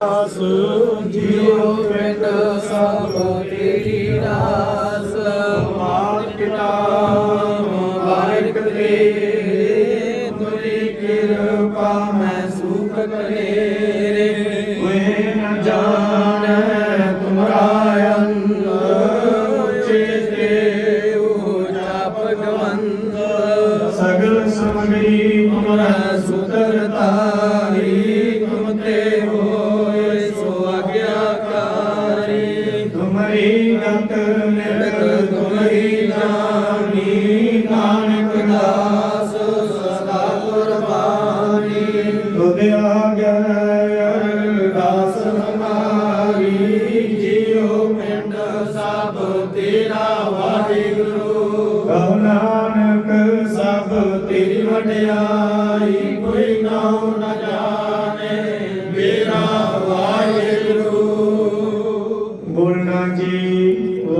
ਆਸ ਜੀਉ ਪਿੰਡ ਸਭ ਤੇਰੀ ਰਾਸ ਮਾਤ ਪਿਤਾ ਮੁਬਾਰਕ ਦੇ ਤੁਰੀ ਕਿਰਪਾ ਮੈਂ ਸੁਖ ਕਰੇ ਕੋਈ ਨ ਜਾਣੈ ਤੁਮਰਾ ਅੰਤ ਚੇਤੇ ਉਜਾ ਭਗਵੰਤ ਸਗਲ ਸਮਗਰੀ ਤੁਮਰਾ ਸੁਤਰ ਤੁਮਰੀ ਗਤ ਨਿਰਖ ਤੁਮਰੀ ਜਾਨੀ ਨਾਨਕ ਦਾਸ ਸਦਾ ਕੁਰਬਾਨੀ। ਤੁਧ ਆਗਿਆ ਅਰਦਾਸ ਹਮਾਰੀ ਜੀਉ ਪਿੰਡ ਸਭ ਤੇਰਾ ਵਾਹਿਗੁਰੂ। ਕਹੋ ਨਾਨਕ ਸਭ ਤੇਰੀ ਵਡਿਆਈ।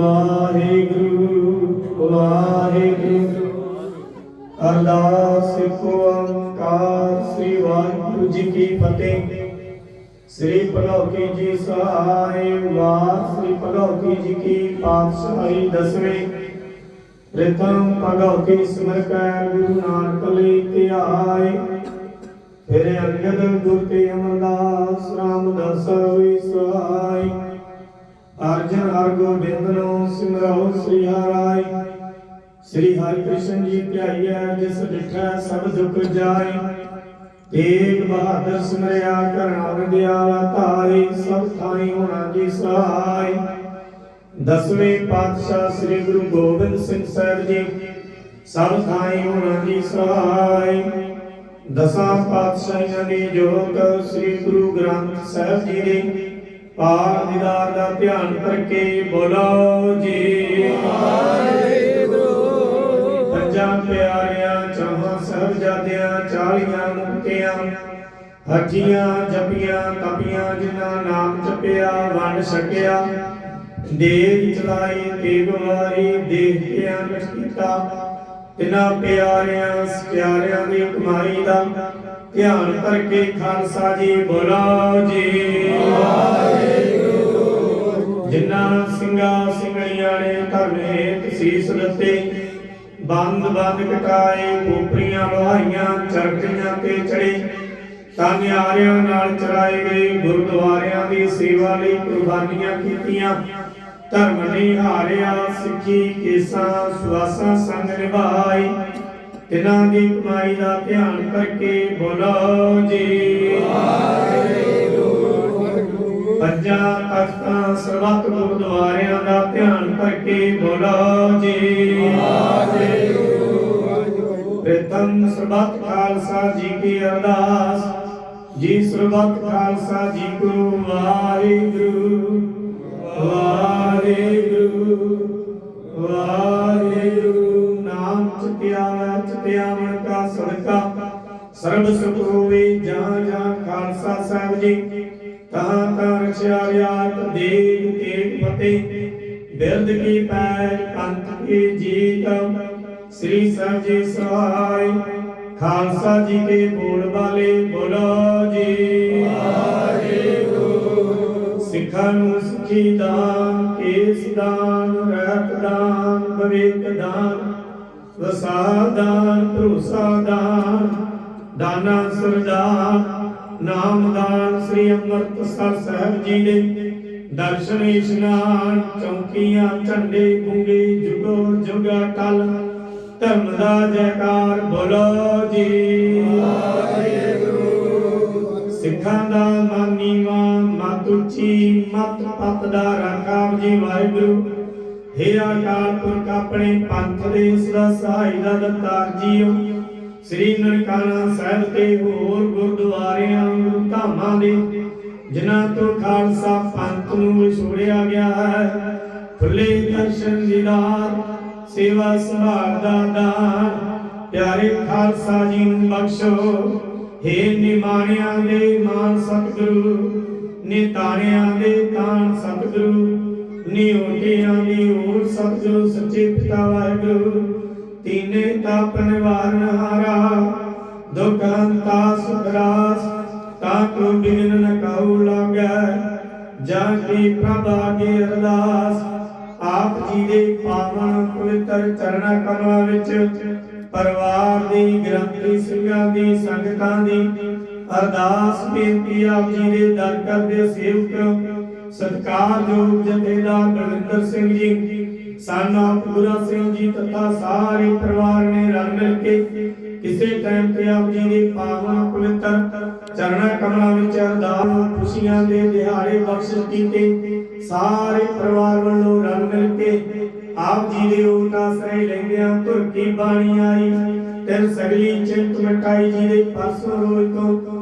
ਵਾਹਿਗੁਰੂ ਵਾਹਿਗੁਰੂ। ਅਰਦਾਸ ਕੋ ਓੰਕਾਰ ਸ੍ਰੀ ਵਾਹਿਗੁਰੂ ਜੀ ਕੀ ਫਤਿਹ। ਸ੍ਰੀ ਭਗਵਤੀ ਜੀ ਸਹਾਇ ਵਾਰ ਸ੍ਰੀ ਭਗਵਤੀ ਜੀ ਕੀ ਪਾਤਸ਼ਾਹੀ ਦਸਵੇਂ। ਪ੍ਰਥਮ ਭਗਵਤੀ ਸਿਮਰ ਕੈ ਗੁਰੂ ਨਾਨਕ ਲਈ ਧਿਆਏ ਫਿਰ ਅੰਗਦ ਗੁਰ ਤੇ ਅਮਰਦਾਸ ਰਾਮਦਾਸ ਹੋਈ ਸਹਾਈ ਅਰਜਨ ਹਰ ਗੋਬਿੰਦ ਨੂੰ ਸਿਮਰੋ ਸ੍ਰੀ ਹਰਿ ਸ੍ਰੀ ਹਰਿ ਕ੍ਰਿਸ਼ਨ ਜੀ ਧਿਆਈਐ ਜਿਸ ਡਿਠੈ ਸਭ ਦੁਖ ਜਾਏ। ਤੇਗ ਬਹਾਦਰ ਸਿਮਰਿਆ ਕਰਨਾ ਰੰਗਿਆ ਧਾਰੀ, ਸਭ ਥਾਈ ਹੋਣਾ ਜੀ ਸਹਾਈ ਦਸਵੇਂ ਪਾਤਸ਼ਾਹ ਸ੍ਰੀ ਗੁਰੂ ਗੋਬਿੰਦ ਸਿੰਘ ਸਾਹਿਬ ਜੀ, ਸਭ ਥਾਈ ਹੋਣਾ ਜੀ ਸਹਾਈ ਦਸਾਂ ਪਾਤਸ਼ਾਹਾਂ ਦੀ ਜੋਤ ਸ੍ਰੀ ਗੁਰੂ ਗ੍ਰੰਥ ਸਾਹਿਬ ਜੀ ਦੇ ਪਾਰ ਦੀਦਾਰ ਦਾ ਧਿਆਨ ਕਰਕੇ ਬੋਲੋ ਜੀ। ਵਾਹਿਗੁਰੂ ਪੰਜਾਂ ਪਿਆਰਿਆਂ, ਚਾਹਾਂ ਸਾਹਿਬਜ਼ਾਦਿਆਂ ਚਾਲੀਆਂ ਮੁਕਤਿਆਂ ਹੱਜੀਆਂ ਜਪੀਆਂ, ਤਪੀਆਂ ਜਿਨ੍ਹਾਂ ਨਾਮ ਜਪਿਆ, ਵੰਡ ਛਕਿਆ। ਦੇਗ ਚਲਾਈ ਤੇ ਗਵਾਰੀ ਦੇਖ ਕੇ ਅੰਗਠ ਕੀਤਾ। ਤਿਨਾਂ ਪਿਆਰਿਆਂ ਪਿਆਰਿਆਂ ਦੀ ਕਮਾਈ ਦਾ ਧਿਆਨ ਕਰਕੇ ਖਾਲਸਾ ਜੀ ਬੋਲੋ ਜੀ। ਬੰਦ ਬੰਦ ਕਟਾਏ, ਕੋਪਰੀਆਂ ਲੋਹਾਈਆਂ ਚਰਖੀਆਂ ਤੇ ਚੜੇ। ਤਾਨਿਆਰਿਆਂ ਨਾਲ ਚੜਾਏ ਗਏ ਗੁਰਦੁਆਰਿਆਂ ਦੀ ਸੇਵਾ ਲਈ ਕੁਰਬਾਨੀਆਂ ਕੀਤੀਆਂ। ਧਰਮ ਨੇ ਹਾਰਿਆ, ਸਿੱਖੀ, ਕੇਸਾਂ ਸੁਆਸਾਂ ਸੰਗ ਨਿਭਾਈ ਤਿਨਾਂ ਦੀ ਕਮਾਈ ਦਾ ਧਿਆਨ ਕਰਕੇ ਬੋਲੋ ਜੀ। ਪੰਜਾਂ ਤਖਤਾਂ ਸਰਬੱਤ ਗੁਰਦੁਆਰਿਆਂ ਦਾ ਧਿਆਨ ਕਰਕੇ ਬੋਲੋ ਜੀ। ਪ੍ਰਥਮ ਸਰਬੱਤ ਖਾਲਸਾ ਜੀ ਕੀ ਅਰਦਾਸ। ਜੀ ਸਰਬੱਤ ਖਾਲਸਾ ਜੀ ਕੋ ਵਾਹਿਗੁਰੂ। ਵਾਹਿਗੁਰੂ ਵਾਹਿਗੁਰੂ, ਨਾਮ ਚਿਤਿਆ ਚਿਤਿਆ ਕਾ ਸਦਕਾ। ਸਰਬ ਸੁਖ ਹੋਵੇ ਜਾਂ ਜਾਂ ਖਾਲਸਾ ਸਾਹਿਬ ਜੀ। ਤਹਾਂ ਤਾਂ ਰਖਿਆ ਰਿਆਤ ਦੇਗ ਤੇਗ ਫਤਿਹ। ਬਿਰਦ ਕੀ ਪੈਜ ਪੰਥ ਕੀ ਜੀਤ ਸ੍ਰੀ ਸਾਹਿਬ ਜੀ ਸਹਾਈ ਖਾਲਸਾ ਜੀ ਕੇ ਬੋਲ ਵਾਲੇ ਬੋਲੋ ਜੀ। ਵਾਹਿਗੁਰੂ। ਸਿੱਖਾਂ ਨੂੰ ਸਿੱਖੀ ਦਾਨ ਕੇਸ ਦਾਨ ਰਹਿਤ ਦਾਨ ਬਵੇਕ ਦਾਨ ਵਸਾਦਾਨ ਭਰੋਸਾ ਦਾਨ ਦਾਨਾ ਸਰਦਾਨ ਨਾਮਦਾਨ ਸ੍ਰੀ ਅੰਮ੍ਰਿਤਸਰ ਸਾਹਿਬ ਜੀ ਦੇ ਦਰਸ਼ਨ ਇਸ਼ਨਾਨ, ਚੌਕੀਆਂ, ਝੰਡੇ ਗੁੰਗੇ, ਜੁਗੋ ਜੁਗਾ ਟਲ ਧਰਮ ਦਾ ਜੈਕਾਰ ਬੋਲੋ ਜੀ। ਸਿੱਖਾਂ ਦਾ ਮਾਨੀਵਾ ਮਤ ਉੱਚੀ, ਮਤ ਪਤ ਦਾ ਰਾਖਾਵ ਜੀ ਵਾਹਿਗੁਰੂ। ਹੇ ਅਕਾਲ ਪੁਰਖ, ਆਪਣੇ ਪੰਥ ਦੇ ਸਦਾ ਸਹਾਈ ਦਾ ਦਤਾਰ ਜੀਓ। ਸ੍ਰੀ ਨਨਕਾਣਾ ਸਾਹਿਬ ਤੇ ਹੋਰ ਗੁਰਦੁਆਰਿਆਂ, ਧਾਮਾਂ ਦੇ, ਜਿਨ੍ਹਾਂ ਤੋਂ ਖਾਲਸਾ ਪੰਥ ਨੂੰ ਵਿਛੋੜਿਆ ਗਿਆ ਹੈ। ਖੁੱਲੇ ਦਰਸ਼ਨ ਦੀਦਾਰ ਸੇਵਾ ਸੰਭਾਲ ਦਾ ਦਾਨ। ਪਿਆਰੇ ਖਾਲਸਾ ਜੀ ਨੂੰ ਬਖਸ਼ੋ। ਹੇ ਨਿਮਾਣਿਆਂ ਦੇ ਮਾਨ ਸਤਿਗੁਰੂ, ਨਿਤਾਣਿਆਂ ਦੇ ਤਾਣ ਸਤਿਗੁਰੂ ਨਿਉਟਿਆਂ ਦੀ ਓਟ ਸਤਿਗੁਰੂ, ਸੱਚੇ ਪਿਤਾ ਵਾਹਿਗੁਰੂ। ਤੀਨੇ ਤਾਪ ਨਿਵਾਰਨ ਹਾਰਾ, ਦੁਖ ਹੰਤਾ ਸੁਖ ਰਾਸ ਕਾਕੂ ਬਿਗਨ ਨ ਕਾਹੂ ਲਾਗੈ ਜਾ ਕੀ ਪ੍ਰਭ ਆਗੇ ਅਰਦਾਸ। ਆਪ ਜੀ ਦੇ ਪਾਵਨ ਪਵਿੱਤਰ ਚਰਣਾ ਕਮਲਾਂ ਵਿੱਚ, ਪਰਿਵਾਰ ਦੀ, ਗ੍ਰੰਥੀ ਸਿੰਘਾਂ ਦੀ, ਸੰਗਤਾਂ ਦੀ ਅਰਦਾਸ ਬੇਨਤੀ ਆਪ ਜੀ ਦੇ ਦਰ ਕਰਦੇ ਸੇਵਕ, ਸਤਿਕਾਰਯੋਗ ਜਥੇਦਾਰ ਬਲਵਿੰਦਰ ਸਿੰਘ ਜੀ। ਸਾਨਾ ਪੂਰਾ ਸਿੰਘ ਜੀ ਤਥਾ ਸਾਰੇ ਪਰਿਵਾਰ ਨੇ ਰਲ ਮਿਲ ਕੇ ਕਿਸੇ ਟਾਈਮ ਤੇ ਆਪ ਜੀ ਦੇ ਪਾਵਨ ਪਵਿੱਤਰ ਚਰਣਾ ਕਮਲਾਂ ਵਿੱਚ ਅਰਦਾਸ ਖੁਸ਼ੀਆਂ ਦੇ ਦਿਹਾੜੇ ਬਖਸ਼ਿਸ਼ ਕੀਤੇ। ਸਾਰੇ ਪਰਿਵਾਰ ਵੱਲੋਂ ਰਲ ਮਿਲ ਕੇ ਆਪ ਜੀ ਦੇ ਓਟ ਲੈਂਦਿਆਂ ਧੁਰ ਕੀ ਬਾਣੀ ਆਈ। ਤਿੰਨ ਸਗਲੀ ਚਿੰਤ ਮਟਾਈ ਜੀ ਦੇ ਪਰਸੋਂ ਰੋਜ਼ ਤੋਂ